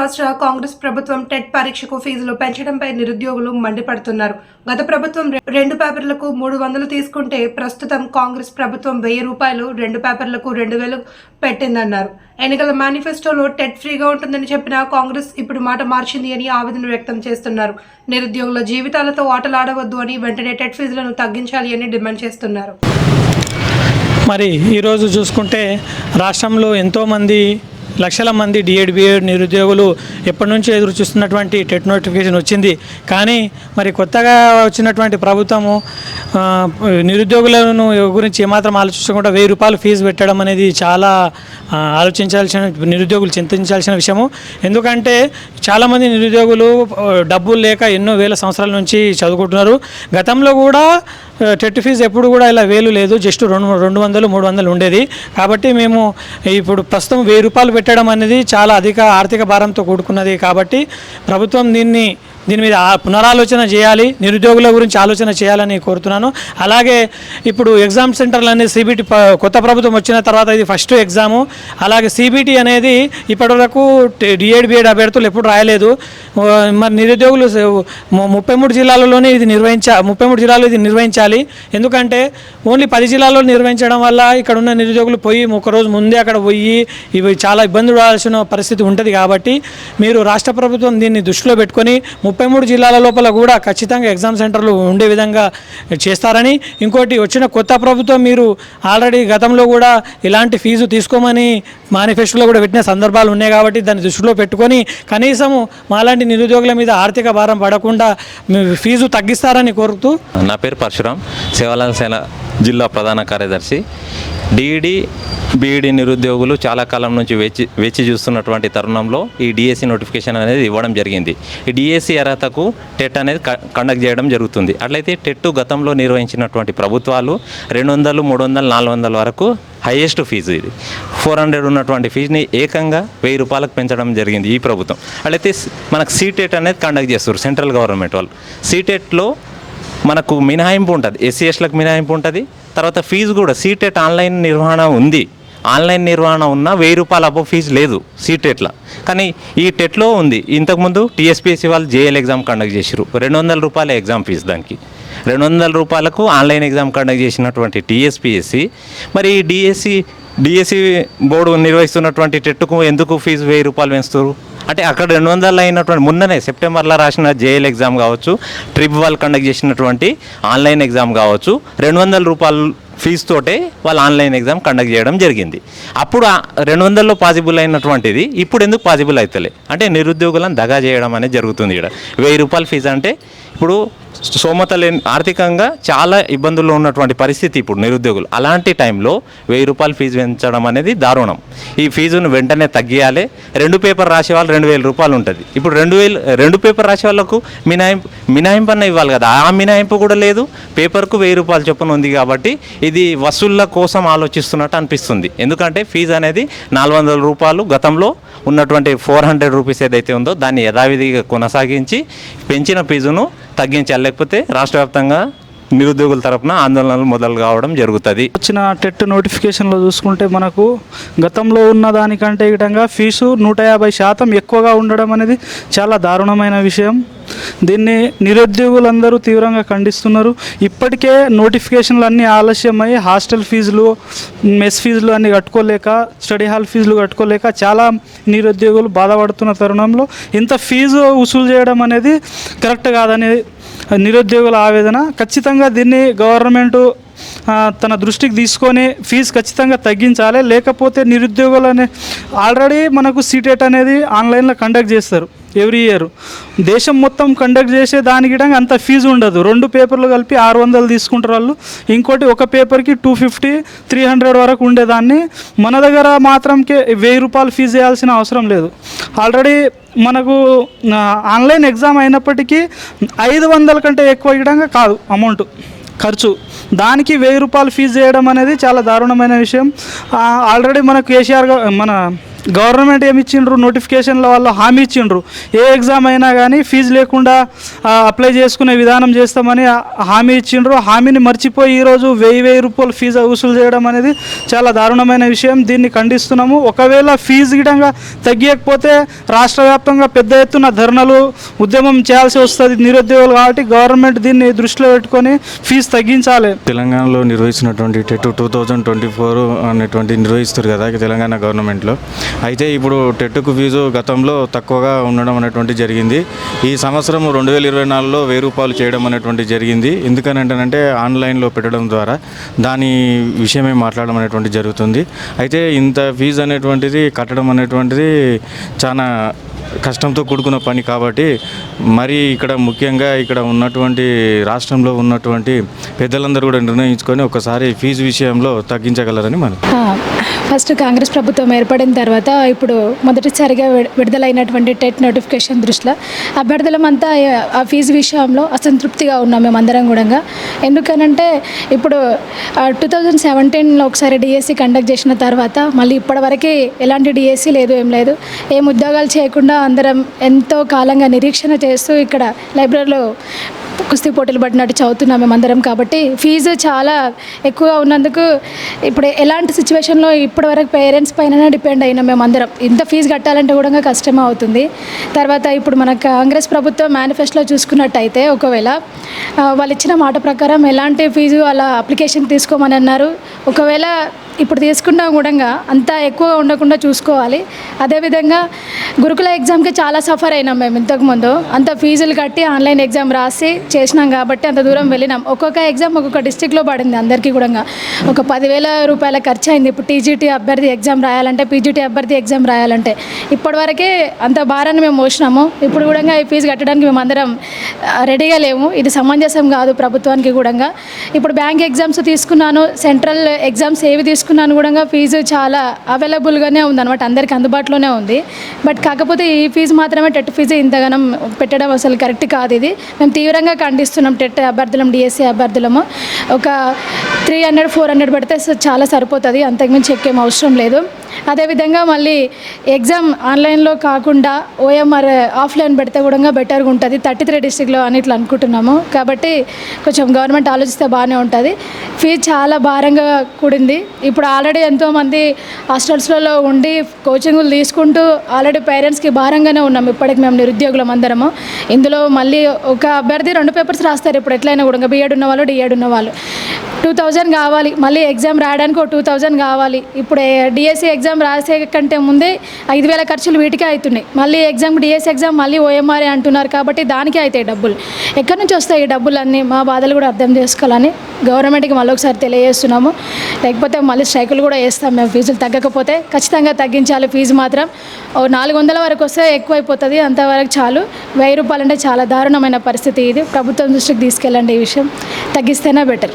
రాష్ట్ర కాంగ్రెస్ ప్రభుత్వం టెట్ పరీక్షకు ఫీజులు పెంచడంపై నిరుద్యోగులు మండిపడుతున్నారు. గత ప్రభుత్వం రెండు పేపర్లకు మూడు వందలు తీసుకుంటే ప్రస్తుతం కాంగ్రెస్ ప్రభుత్వం వెయ్యి రూపాయలు రెండు పేపర్లకు రెండు వేలు పెట్టిందన్నారు. ఎన్నికల మేనిఫెస్టోలో టెట్ ఫ్రీగా ఉంటుందని చెప్పిన కాంగ్రెస్ ఇప్పుడు మాట మార్చింది అని ఆవేదన వ్యక్తం చేస్తున్నారు. నిరుద్యోగుల జీవితాలతో ఆటలాడవద్దు అని వెంటనే టెట్ ఫీజులను తగ్గించాలి అని డిమాండ్ చేస్తున్నారు. మరి ఈరోజు చూసుకుంటే రాష్ట్రంలో ఎంతోమంది లక్షల మంది డిఎడ్ బిఎడ్ నిరుద్యోగులు ఎప్పటి నుంచో ఎదురు చూస్తున్నటువంటి టెట్ నోటిఫికేషన్ వచ్చింది. కానీ మరి కొత్తగా వచ్చినటువంటి ప్రభుత్వము నిరుద్యోగులను గురించి ఏమాత్రం ఆలోచించకుండా వెయ్యి రూపాయలు ఫీజు పెట్టడం అనేది చాలా ఆలోచించాల్సిన నిరుద్యోగులు చింతించాల్సిన విషయము. ఎందుకంటే చాలామంది నిరుద్యోగులు డబ్బులు లేక ఎన్నో వేల సంవత్సరాల నుంచి చదువుకుంటున్నారు. గతంలో కూడా టెట్ ఫీజు ఎప్పుడు కూడా ఇలా వేలు లేదు జస్ట్ రెండు రెండు వందలు మూడు వందలు ఉండేది. కాబట్టి మేము ఇప్పుడు ప్రస్తుతం వెయ్యి రూపాయలు పెట్టడం అనేది చాలా అధిక ఆర్థిక భారంతో కూడుకున్నది కాబట్టి ప్రభుత్వం దీన్ని దీని మీద పునరాలోచన చేయాలి నిరుద్యోగుల గురించి ఆలోచన చేయాలని కోరుతున్నాను. అలాగే ఇప్పుడు ఎగ్జామ్ సెంటర్లు అనేది సిబిటి కొత్త ప్రభుత్వం వచ్చిన తర్వాత ఇది ఫస్ట్ ఎగ్జాము. అలాగే సిబిటి అనేది ఇప్పటివరకు డిఎడ్ బిఎడ్ అభ్యర్థులు ఎప్పుడు రాయలేదు. మరి నిరుద్యోగులు ముప్పై మూడు జిల్లాలలోనే ఇది నిర్వహించ ముప్పై మూడు జిల్లాలో ఇది నిర్వహించాలి. ఎందుకంటే ఓన్లీ పది జిల్లాల్లో నిర్వహించడం వల్ల ఇక్కడ ఉన్న నిరుద్యోగులు పోయి ఒకరోజు ముందే అక్కడ పోయి ఇవి చాలా ఇబ్బందులు పడాల్సిన పరిస్థితి ఉంటుంది కాబట్టి మీరు రాష్ట్ర ప్రభుత్వం దీన్ని దృష్టిలో పెట్టుకొని ముప్పై మూడు జిల్లాల లోపల కూడా ఖచ్చితంగా ఎగ్జామ్ సెంటర్లు ఉండే విధంగా చేస్తారని ఇంకోటి వచ్చిన కొత్త ప్రభుత్వం మీరు ఆల్రెడీ గతంలో కూడా ఇలాంటి ఫీజు తీసుకోమని మేనిఫెస్టోలో కూడా పెట్టిన సందర్భాలు ఉన్నాయి కాబట్టి దాన్ని దృష్టిలో పెట్టుకొని కనీసము మాలాంటి నిరుద్యోగుల మీద ఆర్థిక భారం పడకుండా ఫీజు తగ్గిస్తారని కోరుతూ. నా పేరు పరశురాం సేవాలాల్ జిల్లా ప్రధాన కార్యదర్శి. డిఈడి బీఈడి నిరుద్యోగులు చాలా కాలం నుంచి వేచి వేచి చూస్తున్నటువంటి తరుణంలో ఈ డిఎస్సి నోటిఫికేషన్ అనేది ఇవ్వడం జరిగింది. ఈ డిఎస్సి అర్హతకు టెట్ అనేది కండక్ట్ చేయడం జరుగుతుంది. అట్లయితే టెట్ గతంలో నిర్వహించినటువంటి ప్రభుత్వాలు రెండు వందలు మూడు వందలు నాలుగు వందల వరకు హైయెస్ట్ ఫీజు ఇది. ఫోర్ హండ్రెడ్ ఉన్నటువంటి ఫీజుని ఏకంగా వెయ్యి రూపాయలకు పెంచడం జరిగింది ఈ ప్రభుత్వం. అట్లయితే మనకు సీటెట్ అనేది కండక్ట్ చేస్తారు సెంట్రల్ గవర్నమెంట్ వాళ్ళు. సీటెట్లో మనకు మినహాయింపు ఉంటుంది. ఎస్సీ ఎస్లకు మినహాయింపు ఉంటుంది. తర్వాత ఫీజు కూడా సీటెట్ ఆన్లైన్ నిర్వహణ ఉంది. ఆన్లైన్ నిర్వహణ ఉన్న వెయ్యి రూపాయల అబ్బో ఫీజు లేదు సీటెట్లో కానీ ఈ టెట్లో ఉంది. ఇంతకుముందు టీఎస్పీఎస్సీ వాళ్ళు జేఎల్ ఎగ్జామ్ కండక్ట్ చేసిరు రెండు వందల రూపాయల ఎగ్జామ్ ఫీజు దానికి. రెండు వందల రూపాయలకు ఆన్లైన్ ఎగ్జామ్ కండక్ట్ చేసినటువంటి టీఎస్పీఎస్సీ మరి ఈ డిఎస్సి డిఎస్సి బోర్డు నిర్వహిస్తున్నటువంటి టెట్కు ఎందుకు ఫీజు వెయ్యి రూపాయలు పెంచుతారు అంటే అక్కడ రెండు వందలు అయినటువంటి మొన్ననే సెప్టెంబర్లో రాసిన జేఎల్ ఎగ్జామ్ కావచ్చు ట్రిప్ వాళ్ళు కండక్ట్ చేసినటువంటి ఆన్లైన్ ఎగ్జామ్ కావచ్చు రెండు వందల రూపాయలు ఫీజుతోటే వాళ్ళు ఆన్లైన్ ఎగ్జామ్ కండక్ట్ చేయడం జరిగింది. అప్పుడు రెండు వందల్లో పాసిబుల్ అయినటువంటిది ఇప్పుడు ఎందుకు పాసిబుల్ అవుతలే అంటే నిరుద్యోగులను దగా చేయడం అనేది జరుగుతుంది ఇక్కడ. వెయ్యి రూపాయల ఫీజు అంటే ఇప్పుడు సోమత లేని ఆర్థికంగా చాలా ఇబ్బందుల్లో ఉన్నటువంటి పరిస్థితి ఇప్పుడు నిరుద్యోగులు. అలాంటి టైంలో వెయ్యి రూపాయలు ఫీజు పెంచడం అనేది దారుణం. ఈ ఫీజును వెంటనే తగ్గియాలి. రెండు పేపర్ రాసే వాళ్ళు రెండు వేల రూపాయలు ఉంటుంది. ఇప్పుడు రెండు వేలు రెండు పేపర్ రాసే వాళ్ళకు మినహాయింపు మినహాయింపు అన్న ఇవ్వాలి కదా. ఆ మినాయింపు కూడా లేదు. పేపర్కు వెయ్యి రూపాయలు చొప్పున ఉంది కాబట్టి ఇది వసూళ్ళ కోసం ఆలోచిస్తున్నట్టు అనిపిస్తుంది. ఎందుకంటే ఫీజు అనేది నాలుగు వందల రూపాయలు గతంలో ఉన్నటువంటి ఫోర్ హండ్రెడ్ రూపీస్ ఏదైతే ఉందో దాన్ని యథావిధిగా కొనసాగించి పెంచిన ఫీజును తగ్గించాలి. లేకపోతే రాష్ట్ర వ్యాప్తంగా నిరుద్యోగుల తరపున ఆందోళనలు మొదలు కావడం జరుగుతుంది. వచ్చిన టెట్ నోటిఫికేషన్లో చూసుకుంటే మనకు గతంలో ఉన్న దానికంటే విధంగా ఫీజు నూట యాభై శాతం ఎక్కువగా ఉండడం అనేది చాలా దారుణమైన విషయం. దీన్ని నిరుద్యోగులందరూ తీవ్రంగా ఖండిస్తున్నారు. ఇప్పటికే నోటిఫికేషన్లు అన్నీ ఆలస్యమై హాస్టల్ ఫీజులు మెస్ ఫీజులు అన్నీ కట్టుకోలేక స్టడీ హాల్ ఫీజులు కట్టుకోలేక చాలా నిరుద్యోగులు బాధపడుతున్న తరుణంలో ఇంత ఫీజు వసూలు చేయడం అనేది కరెక్ట్ కాదని నిరుద్యోగుల ఆవేదన. ఖచ్చితంగా దీన్ని గవర్నమెంటు తన దృష్టికి తీసుకొని ఫీజు ఖచ్చితంగా తగ్గించాలి. లేకపోతే నిరుద్యోగులు అనే ఆల్రెడీ మనకు సీటెట్ అనేది ఆన్లైన్లో కండక్ట్ చేస్తారు. Every year. దేశం మొత్తం కండక్ట్ చేసే దానికి అంత ఫీజు ఉండదు. రెండు పేపర్లు కలిపి ఆరు వందలు తీసుకుంటారు వాళ్ళు. ఇంకోటి ఒక పేపర్కి టూ ఫిఫ్టీ త్రీ హండ్రెడ్ వరకు ఉండేదాన్ని. మన దగ్గర మాత్రంకే వెయ్యి రూపాయలు ఫీజు వేయాల్సిన అవసరం లేదు. ఆల్రెడీ మనకు ఆన్లైన్ ఎగ్జామ్ అయినప్పటికీ ఐదు వందల కంటే ఎక్కువ ఇవ్వడంగా కాదు అమౌంట్ ఖర్చు. దానికి వెయ్యి రూపాయలు ఫీజు చేయడం అనేది చాలా దారుణమైన విషయం. ఆల్రెడీ మన కేసీఆర్ మన గవర్నమెంట్ ఏమి ఇచ్చిండ్రు నోటిఫికేషన్ల వాళ్ళు హామీ ఇచ్చిండ్రు. ఏ ఎగ్జామ్ అయినా కానీ ఫీజు లేకుండా అప్లై చేసుకునే విధానం చేస్తామని హామీ ఇచ్చిండ్రు. హామీని మర్చిపోయి ఈరోజు వెయ్యి వెయ్యి రూపాయలు ఫీజు వసూలు చేయడం అనేది చాలా దారుణమైన విషయం. దీన్ని ఖండిస్తున్నాము. ఒకవేళ ఫీజు గిడంగా తగ్గకపోతే రాష్ట్ర వ్యాప్తంగా పెద్ద ఎత్తున ధర్నలు ఉద్యమం చేయాల్సి వస్తుంది నిరుద్యోగులు కాబట్టి గవర్నమెంట్ దీన్ని దృష్టిలో పెట్టుకొని ఫీజు తగ్గించాలి. తెలంగాణలో నిర్వహిస్తున్నటువంటి TET two thousand twenty four అనేటువంటి నిర్వహిస్తారు కదా తెలంగాణ గవర్నమెంట్లో. అయితే ఇప్పుడు టెట్కు ఫీజు గతంలో తక్కువగా ఉండడం అనేటువంటి జరిగింది. ఈ సంవత్సరం రెండు వేల ఇరవై నాలుగులో వెయ్యి రూపాయలు చేయడం అనేటువంటి జరిగింది. ఎందుకనంటే ఆన్లైన్లో పెట్టడం ద్వారా దాని విషయమే మాట్లాడడం అనేటువంటి జరుగుతుంది. అయితే ఇంత ఫీజు అనేటువంటిది కట్టడం అనేటువంటిది చాలా కష్టంతో కూడుకున్న పని కాబట్టి మరి ఇక్కడ ముఖ్యంగా ఇక్కడ ఉన్నటువంటి రాష్ట్రంలో ఉన్నటువంటి పెద్దలందరూ కూడా నిర్ణయించుకొని ఒకసారి ఫీజు విషయంలో తగ్గించగలరని మనం. ఫస్ట్ కాంగ్రెస్ ప్రభుత్వం ఏర్పడిన తర్వాత ఇప్పుడు మొదటిసారిగా విడుదలైనటువంటి టెట్ నోటిఫికేషన్ దృష్టిలో అభ్యర్థులమంతా ఆ ఫీజు విషయంలో అసంతృప్తిగా ఉన్నాం మేమందరం కూడా ఎందుకనంటే ఇప్పుడు టూ థౌజండ్ సెవెంటీన్లో ఒకసారి డిఎస్సి కండక్ట్ చేసిన తర్వాత మళ్ళీ ఇప్పటివరకు ఎలాంటి డిఎస్సి లేదు ఏం లేదు. ఏం ఉద్యోగాలు చేయకుండా అందరం ఎంతో కాలంగా నిరీక్షణ చేస్తూ ఇక్కడ లైబ్రరీలో కుస్తీ పోటీలు పడినట్టు చదువుతున్నాం మేమందరం కాబట్టి ఫీజు చాలా ఎక్కువగా ఉన్నందుకు ఇప్పుడు ఎలాంటి సిచ్యువేషన్లో ఇప్పటి వరకు పేరెంట్స్ పైన డిపెండ్ అయినా మేమందరం. ఇంత ఫీజు కట్టాలంటే కూడా కష్టమే అవుతుంది. తర్వాత ఇప్పుడు మన కాంగ్రెస్ ప్రభుత్వం మేనిఫెస్టోలో చూసుకున్నట్టయితే ఒకవేళ వాళ్ళు ఇచ్చిన మాట ప్రకారం ఎలాంటి ఫీజు అలా అప్లికేషన్ తీసుకోమని అన్నారు. ఒకవేళ ఇప్పుడు తీసుకున్నా కూడా అంత ఎక్కువగా ఉండకుండా చూసుకోవాలి. అదేవిధంగా గురుకుల ఎగ్జామ్కి చాలా సఫర్ అయినాం మేము ఇంతకుముందు అంత ఫీజులు కట్టి ఆన్లైన్ ఎగ్జామ్ రాసి చేసినాం కాబట్టి అంత దూరం వెళ్ళినాం. ఒక్కొక్క ఎగ్జామ్ ఒక్కొక్క డిస్టిక్లో పడింది అందరికీ కూడా. ఒక పదివేల రూపాయల ఖర్చు అయింది ఇప్పుడు టీజీటీ అభ్యర్థి ఎగ్జామ్ రాయాలంటే పీజీటీ అభ్యర్థి ఎగ్జామ్ రాయాలంటే ఇప్పటివరకే అంత భారాన్ని మేము మోసినాము. ఇప్పుడు కూడా ఈ ఫీజు కట్టడానికి మేము అందరం రెడీగా లేము. ఇది సమంజసం కాదు ప్రభుత్వానికి కూడా. ఇప్పుడు బ్యాంక్ ఎగ్జామ్స్ తీసుకున్నాను. సెంట్రల్ ఎగ్జామ్స్ ఏవి తీసుకున్నాను కూడా ఫీజు చాలా అవైలబుల్గానే ఉంది అనమాట అందరికీ అందుబాటులోనే ఉంది. బట్ కాకపోతే ఈ ఫీజు మాత్రమే టెట్ ఫీజు ఇంతగానం పెట్టడం అసలు కరెక్ట్ కాదు ఇది. మేము తీవ్రంగా ఖండిస్తున్నాం టెట్ అభ్యర్థులం డిఎస్సి అభ్యర్థులము. ఒక త్రీ హండ్రెడ్ ఫోర్ హండ్రెడ్ పెడితే చాలా సరిపోతుంది. అంతకుమించి ఎక్కేం అవసరం లేదు. అదేవిధంగా మళ్ళీ ఎగ్జామ్ ఆన్లైన్లో కాకుండా ఓఎంఆర్ ఆఫ్లైన్ పెడితే కూడా బెటర్గా ఉంటుంది. థర్టీ త్రీ డిస్టిక్లో అని ఇట్లా అనుకుంటున్నాము. కాబట్టి కొంచెం గవర్నమెంట్ ఆలోచిస్తే బాగానే ఉంటుంది. ఫీజు చాలా భారంగా కూడింది. ఇప్పుడు ఆల్రెడీ ఎంతోమంది హాస్టల్స్లలో ఉండి కోచింగ్లు తీసుకుంటూ ఆల్రెడీ పేరెంట్స్కి భారంగానే ఉన్నాం. ఇప్పటికి మేము నిరుద్యోగులం అందరము. ఇందులో మళ్ళీ ఒక అభ్యర్థి రెండు పేపర్స్ రాస్తారు. ఇప్పుడు ఎట్లయినా కూడా బీఎడ్ ఉన్న వాళ్ళు డిఎడ్ ఉన్న వాళ్ళు టూ థౌజండ్ కావాలి. మళ్ళీ ఎగ్జామ్ రాయడానికి ఒక టూ థౌజండ్ కావాలి. ఇప్పుడు డిఎస్సి ఎగ్జామ్ రాసే కంటే ముందే ఐదు వేల ఖర్చులు వీటికే అవుతున్నాయి మళ్ళీ ఎగ్జామ్ డిఎస్సి ఎగ్జామ్ మళ్ళీ ఓఎంఆర్ అంటున్నారు కాబట్టి దానికే అవుతాయి డబ్బులు. ఎక్కడి నుంచి వస్తాయి ఈ డబ్బులన్నీ? మా బాధలు కూడా అర్థం చేసుకోవాలని గవర్నమెంట్కి మళ్ళీ ఒకసారి తెలియజేస్తున్నాము. లేకపోతే మళ్ళీ స్ట్రైకులు కూడా వేస్తాం మేము. ఫీజులు తగ్గకపోతే ఖచ్చితంగా తగ్గించాలి. ఫీజు మాత్రం ఓ నాలుగు వందల వరకు వస్తే ఎక్కువైపోతుంది. అంతవరకు చాలు. వెయ్యి రూపాయలు అంటే చాలా దారుణమైన పరిస్థితి ఇది. ప్రభుత్వం దృష్టికి తీసుకెళ్ళండి ఈ విషయం. తగ్గిస్తేనే బెటర్.